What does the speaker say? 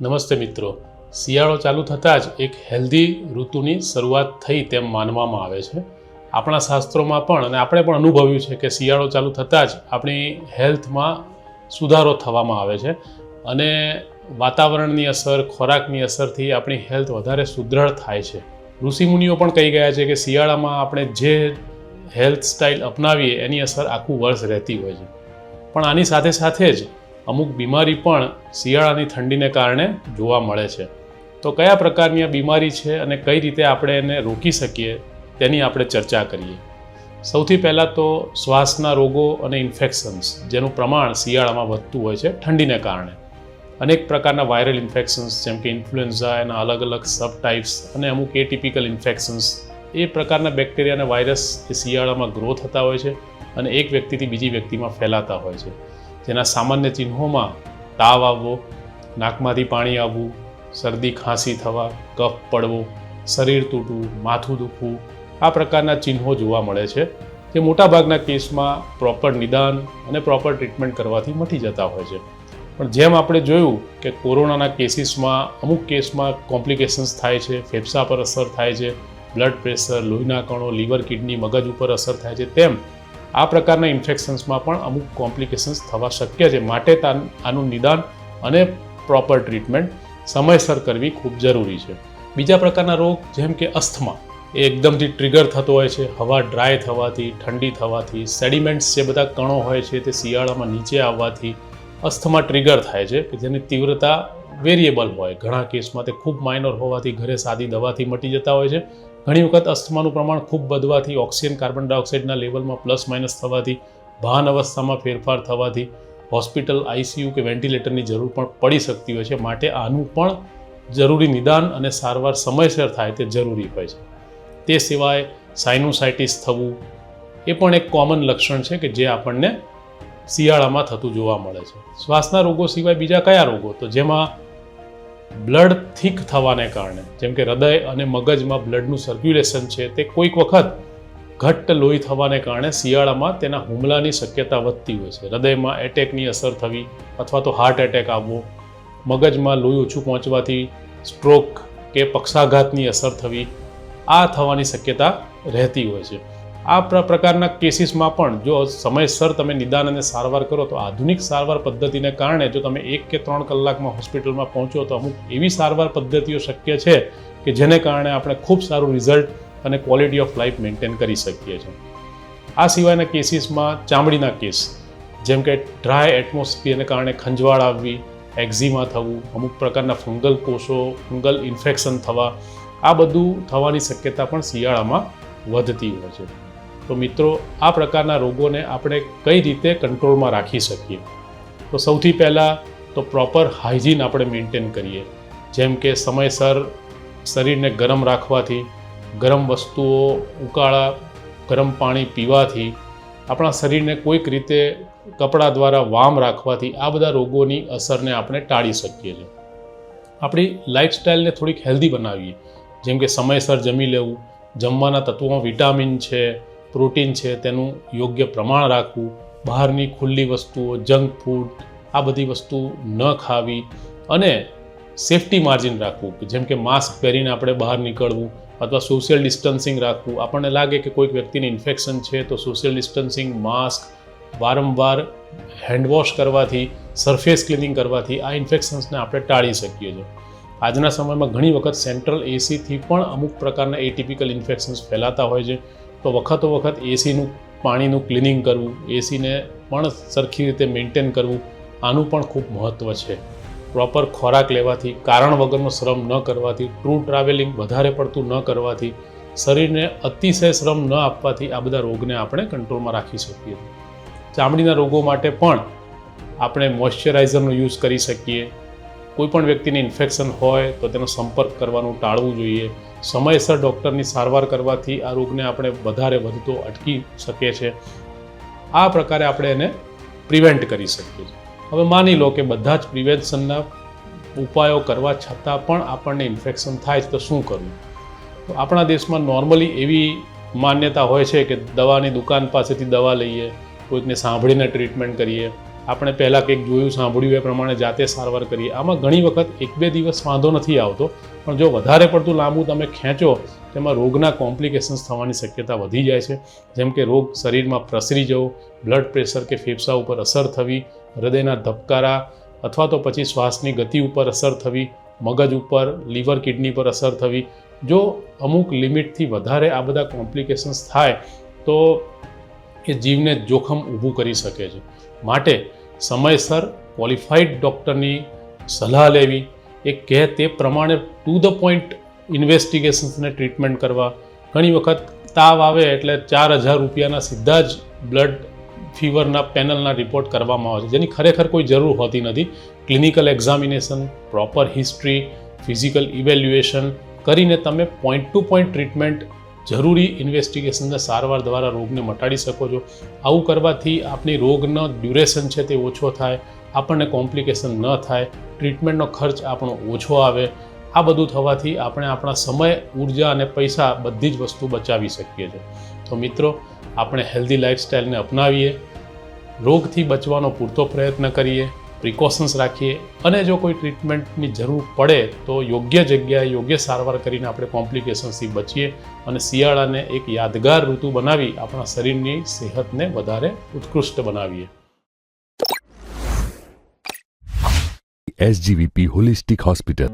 નમસ્તે મિત્રો. શિયાળો ચાલુ થતાં જ એક હેલ્ધી ઋતુની શરૂઆત થઈ તેમ માનવામાં આવે છે. આપણા શાસ્ત્રોમાં પણ અને આપણે પણ અનુભવ્યું છે કે શિયાળો ચાલુ થતાં જ આપણી હેલ્થમાં સુધારો થવામાં આવે છે અને વાતાવરણની અસર, ખોરાકની અસરથી આપણી હેલ્થ વધારે સુદૃઢ થાય છે. ઋષિમુનિઓ પણ કહી ગયા છે કે શિયાળામાં આપણે જે હેલ્થ સ્ટાઇલ અપનાવીએ એની અસર આખું વર્ષ રહેતી હોય છે. પણ આની સાથે સાથે જ અમુક બીમારી પણ શિયાળાની ઠંડીને કારણે જોવા મળે છે. તો કયા પ્રકારની આ બીમારી છે અને કઈ રીતે આપણે એને રોકી શકીએ તેની આપણે ચર્ચા કરીએ. સૌથી પહેલાં તો શ્વાસના રોગો અને ઇન્ફેક્શન્સ, જેનું પ્રમાણ શિયાળામાં વધતું હોય છે ઠંડીને કારણે. અનેક પ્રકારના વાયરલ ઇન્ફેક્શન્સ, જેમ કે ઇન્ફ્લુએન્ઝા, એના અલગ અલગ સબ ટાઈપ્સ અને અમુક એટીપિકલ ઇન્ફેક્શન્સ, એ પ્રકારના બેક્ટેરિયા અને વાયરસ એ શિયાળામાં ગ્રો થતા હોય છે અને એક વ્યક્તિથી બીજી વ્યક્તિમાં ફેલાતા હોય છે. જેના સામાન્ય ચિહ્નોમાં તાવ આવવો, નાકમાંથી પાણી આવવું, શરદી ખાંસી થવા, કફ પડવો, શરીર તૂટવું, માથું દુખવું, આ પ્રકારના ચિહ્નો જોવા મળે છે જે મોટાભાગના કેસમાં પ્રોપર નિદાન અને પ્રોપર ટ્રીટમેન્ટ કરવાથી મટી જતા હોય છે. પણ જેમ આપણે જોયું કે કોરોનાના કેસીસમાં અમુક કેસમાં કોમ્પ્લિકેશન્સ થાય છે, ફેફસા પર અસર થાય છે, બ્લડ પ્રેશર, લોહીના કણો, લીવર, કિડની, મગજ ઉપર અસર થાય છે, તેમ આ પ્રકારના ઇન્ફેક્શન્સમાં પણ અમુક કોમ્પ્લિકેશન્સ થવા શક્ય છે. માટે આનું નિદાન અને પ્રોપર ટ્રીટમેન્ટ સમયસર કરવી ખૂબ જરૂરી છે. બીજા પ્રકારના રોગ જેમ કે અસ્થમા, એ એકદમથી ટ્રિગર થતો હોય છે. હવા ડ્રાય થવાથી, ઠંડી થવાથી સેડિમેન્ટ્સ જે બધા કણો હોય છે તે શિયાળામાં નીચે આવવાથી અસ્થમા ટ્રિગર થાય છે કે જેની તીવ્રતા વેરિયેબલ હોય. ઘણા કેસમાં તે ખૂબ માઇનર હોવાથી ઘરે સાદી દવાથી મટી જતા હોય છે. ઘણી વખત અસ્થમાનું પ્રમાણ ખૂબ વધવાથી ઓક્સિજન કાર્બન ડાયોક્સાઇડના લેવલમાં પ્લસ માઇનસ થવાથી, ભાન અવસ્થામાં ફેરફાર થવાથી હોસ્પિટલ આઈસીયુ કે વેન્ટિલેટરની જરૂર પણ પડી શકતી હોય છે. માટે આનું પણ જરૂરી નિદાન અને સારવાર સમયસર થાય તે જરૂરી હોય છે. તે સિવાય સાઇનોસાઇટિસ થવું એ પણ એક કોમન લક્ષણ છે કે જે આપણને શિયાળામાં થતું જોવા મળે છે. શ્વાસના રોગો સિવાય બીજા કયા રોગો? તો જેમાં બ્લડ થીક થવાને કારણે. જેમ કે હૃદય અને મગજમાં બ્લડનું સર્ક્યુલેશન છે તે કોઈક વખત ઘટ્ટ લોહી થવાને કારણે શિયાળામાં તેના હુમલાની શક્યતા વધતી હોય છે. હૃદયમાં એટેકની અસર થવી અથવા તો હાર્ટ એટેક આવવો, મગજમાં લોહી ઓછું પહોંચવાથી સ્ટ્રોક કે પક્ષાઘાતની અસર થવી, આ થવાની શક્યતા રહેતી હોય છે. આ પ્ર- પ્રકારના કેસીસમાં પણ જો સમયસર તમે નિદાન અને સારવાર કરો તો આધુનિક સારવાર પદ્ધતિને કારણે જો તમે એક કે ત્રણ કલાકમાં હોસ્પિટલમાં પહોંચો તો અમુક એવી સારવાર પદ્ધતિઓ શક્ય છે કે જેને કારણે આપણે ખૂબ સારું રિઝલ્ટ અને ક્વોલિટી ઓફ લાઈફ મેન્ટેન કરી શકીએ છીએ. આ સિવાયના કેસીસમાં ચામડીના કેસ, જેમ કે ડ્રાય એટમોસ્ફિયરને કારણે ખંજવાળ આવવી, એક્ઝિમા થવું, અમુક પ્રકારના ફંગલ કોષો, ફંગલ ઇન્ફેક્શન થવા, આ બધું થવાની શક્યતા પણ શિયાળામાં વધતી હોય છે. તો મિત્રો, આ પ્રકારના રોગોને આપણે કઈ રીતે કંટ્રોલમાં રાખી શકીએ? તો સૌથી પહેલાં તો પ્રોપર હાઇજીન આપણે મેન્ટેન કરીએ. જેમ કે સમયસર શરીરને ગરમ રાખવાથી, ગરમ વસ્તુઓ ઉકાળા, ગરમ પાણી પીવાથી, આપણા શરીરને કોઈક રીતે કપડાં દ્વારા વામ રાખવાથી આ બધા રોગોની અસરને આપણે ટાળી શકીએ છીએ. આપણી લાઇફસ્ટાઈલને થોડીક હેલ્ધી બનાવીએ. જેમ કે સમયસર જમી લેવું, જમવાના તત્વોમાં વિટામિન છે પ્રોટીન છે તેનું યોગ્ય પ્રમાણ રાખવું, બહારની ખુલ્લી વસ્તુઓ, જંક ફૂડ, આ બધી વસ્તુ ન ખાવી અને સેફટી માર્જિન રાખવું જેમ કે માસ્ક પહેરીને આપણે બહાર નીકળવું અથવા સોશિયલ ડિસ્ટન્સિંગ રાખવું. આપણને લાગે કે કોઈક વ્યક્તિને ઇન્ફેક્શન છે તો સોશિયલ ડિસ્ટન્સિંગ, માસ્ક, વારંવાર હેન્ડવોશ કરવાથી, સરફેસ ક્લિનિંગ કરવાથી આ ઇન્ફેક્શન્સને આપણે ટાળી શકીએ છીએ. આજના સમયમાં ઘણી વખત સેન્ટ્રલ એસીથી પણ અમુક પ્રકારના એટિપિકલ ઇન્ફેક્શન્સ ફેલાતા હોય છે. તો વખતો વખત એસીનું પાણીનું ક્લિનિંગ કરવું, એસીને પણ સરખી રીતે મેન્ટેન કરવું, આનું પણ ખૂબ મહત્ત્વ છે. પ્રોપર ખોરાક લેવાથી, કારણ વગરનો શ્રમ ન કરવાથી, ટ્રુ ટ્રાવેલિંગ વધારે પડતું ન કરવાથી, શરીરને અતિશય શ્રમ ન આપવાથી આ બધા રોગને આપણે કંટ્રોલમાં રાખી શકીએ. ચામડીના રોગો માટે પણ આપણે મોઇશ્ચરાઇઝરનો યુઝ કરી શકીએ. કોઈ પણ વ્યક્તિને ઇન્ફેક્શન હોય તો તેનો સંપર્ક કરવાનું ટાળવું જોઈએ. સમયસર ડૉક્ટરની સારવાર કરવાથી આ રોગને આપણે વધારે વધતો અટકી શકે છે આ પ્રકારે આપણે એને પ્રિવેન્ટ કરી શકીએ છીએ. હવે માની લો કે બધા જ પ્રિવેન્શનના ઉપાયો કરવા છતાં પણ આપણને ઇન્ફેક્શન થાય છે તો શું કરવું? તો આપણા દેશમાં નોર્મલી એવી માન્યતા હોય છે કે દવાની દુકાન પાસેથી દવા લઈએ, કોઈકને સાંભળીને ટ્રીટમેન્ટ કરીએ. આપણે પહેલાં કંઈક જોયું, સાંભળ્યું, એ પ્રમાણે જાતે સારવાર કરીએ. આમાં ઘણી વખત એક બે દિવસ વાંધો નથી આવતો, પણ જો વધારે પડતું લાંબુ તમે ખેંચો, તેમાં રોગના કોમ્પ્લિકેશન્સ થવાની શક્યતા વધી જાય છે. જેમ કે રોગ શરીરમાં પ્રસરી જવો, બ્લડ પ્રેશર કે ફેફસા ઉપર અસર થવી, હૃદયના ધબકારા, અથવા તો પછી શ્વાસની ગતિ ઉપર અસર થવી, મગજ ઉપર, લીવર, કિડની પર અસર થવી. જો અમુક લિમિટથી વધારે આ બધા કોમ્પ્લિકેશન્સ થાય, તો એ જીવને જોખમ ઊભું કરી શકે છે. માટે સમયસર ક્વોલિફાઈડ ડૉક્ટરની સલાહ લેવી, એ કહે તે પ્રમાણે ટુ ધ પોઈન્ટ ઇન્વેસ્ટિગેશન્સને ટ્રીટમેન્ટ કરવા. ઘણી વખત તાવ આવે એટલે ચાર હજાર રૂપિયાના સીધા જ બ્લડ ફીવરના પેનલના રિપોર્ટ કરવામાં આવે છે. જેની ખરેખર કોઈ જરૂર હોતી નથી. Clinical examination proper history physical evaluation કરીને તમે પોઈન્ટ ટુ પોઈન્ટ ટ્રીટમેન્ટ જરૂરી ઇન્વેસ્ટિગેશનને સારવાર દ્વારા રોગને મટાડી શકો છો. આવું કરવાથી આપણી રોગનો ડ્યુરેશન છે તે ઓછો થાય, આપણને કોમ્પ્લિકેશન ન થાય ટ્રીટમેન્ટનો ખર્ચ આપણો ઓછો આવે. આ બધું થવાથી આપણે આપણા સમય, ઊર્જા અને પૈસા બધી જ વસ્તુ બચાવી શકીએ છીએ. તો મિત્રો, આપણે હેલ્ધી લાઇફસ્ટાઈલને અપનાવીએ, રોગથી બચવાનો પૂરતો પ્રયત્ન કરીએ. પ્રિકોશન્સ રાખીએ અને જો કોઈ ટ્રીટમેન્ટની જરૂર પડે તો યોગ્ય જગ્યાએ યોગ્ય સારવાર કરીને આપણે કોમ્પ્લિકેશન્સથી બચીએ અને શિયાળાને એક યાદગાર ઋતુ બનાવી આપણા શરીરની સેહતને વધારે ઉત્કૃષ્ટ બનાવીએ એસજીવીપી હોલિસ્ટિક Hospital.